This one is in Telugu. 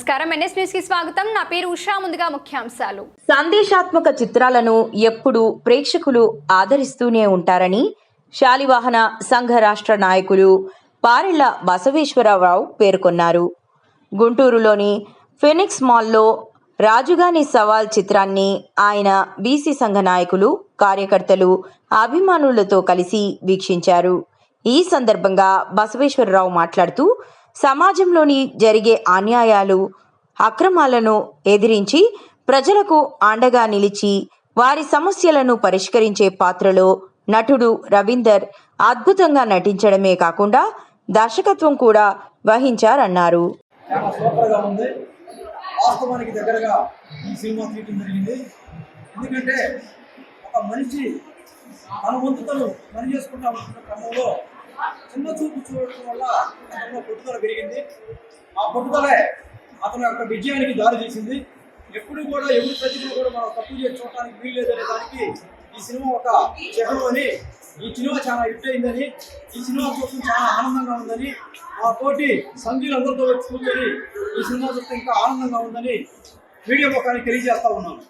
నమస్కారం. ఎన్ఎస్ న్యూస్కి స్వాగతం. నా పేరు ఉషా. ముందుగా ముఖ్యాంశాలు. సందేశాత్మక చిత్రాలను ఎప్పుడూ ప్రేక్షకులు ఆదరిస్తూనే ఉంటారని శాలివాహన సంఘ రాష్ట్ర నాయకులు పారెళ్ళ బసవేశ్వరరావు పేర్కొన్నారు. గుంటూరులోని ఫినిక్స్ మాల్లో రాజుగాని సవాల్ చిత్రాన్ని ఆయన బీసీ సంఘ నాయకులు కార్యకర్తలు అభిమానులతో కలిసి వీక్షించారు. ఈ సందర్భంగా బసవేశ్వరరావు మాట్లాడుతూ సమాజంలోని జరిగే అన్యాయాలు అక్రమాలను ఎదిరించి ప్రజలకు అండగా నిలిచి వారి సమస్యలను పరిష్కరించే పాత్రలో నటుడు రవీందర్ అద్భుతంగా నటించడమే కాకుండా దర్శకత్వం కూడా వహించారన్నారు. వాస్తవానికి దగ్గరగా ఈ సినిమా తీయటం జరిగింది. ఎందుకంటే ఒక మనిషి తన వంతు తను పని చేసుకుంటా ఉంటున్న క్రమంలో చిన్న చూపు చూడటం వల్ల అతనిలో పట్టుదల పెరిగింది. ఆ పట్టుదలే అతని యొక్క విజయానికి దారి తీసింది. ఎప్పుడు కూడా ఎవరి ప్రతిభను కూడా మనం తప్పు చేసి చూడటానికి వీల్లేదనే దానికి ఈ సినిమా ఒక చిహ్నం అని ఈ సినిమా చాలా హిట్ అయిందని ఈ సినిమా చూస్తే చాలా ఆనందంగా ఉందని ఆ తోటి సంఘీయులందరితో వచ్చి కూర్చొని ఈ సినిమా చూస్తే ఇంకా ఆనందంగా ఉందని వీడియో ముఖానికి తెలియజేస్తా ఉన్నాను.